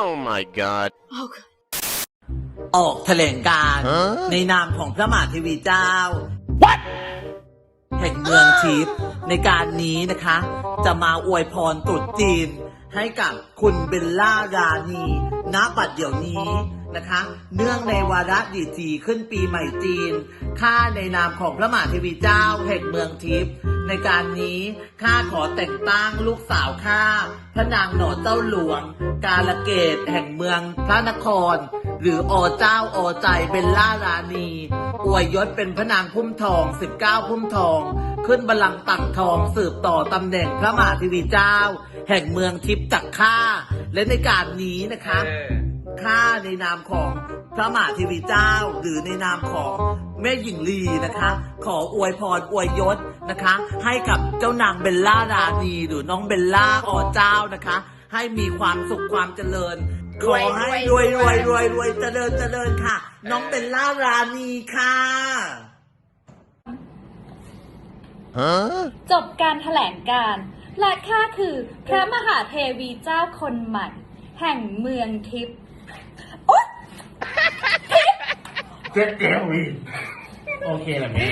Oh my god. ออกแถลงการณ์ฮะ ในนามของพระมหาเทวีเจ้าแห่งเมืองทิพย์ในการนี้นะคะ จะมาอวยพรตรุษจีน ให้กับคุณเบลล่ารานีณบัดเดี๋ยวนี้นะคะ เนื่องในวาระดีจีขึ้นปีใหม่จีน ข้าในนามของพระมหาเทวีเจ้าแห่งเมืองทิพย์ ในการนี้ข้าขอแต่งตั้งลูกสาวข้าพระนางหนอเจ้าหลวง กาลเกตแห่งเมืองพระนคร หรืออเจ้าอใจเบลล่ารานี อวยยศเป็นพระนางพุ่มทอง 19 พุ่มทอง ขึ้นบัลลังก์ตักทองสืบต่อตำแหน่งพระมหาเทวีเจ้า แห่งเมืองทิพย์จักข้าและในการนี้นะคะข้าในนามของพระมหาเทวีเจ้า หรือในนามของแม่หญิงลีนะคะ ขออวยพรอวยยศนะคะ ให้กับเจ้านางเบลล่ารานีหรือน้องเบลล่าอเจ้านะคะ ให้มีความสุขความเจริญ ขอให้รวยรวยรวยรวยเจริญเจริญค่ะ น้องเบลล่ารานีค่ะ Huh? จบการถแถลงการณ์และข้าคือพระมหาเทวีเจ้าคนใหม่ แห่งเมืองทิพย์เจ็ดเดียวอีกโอเคแหละแม่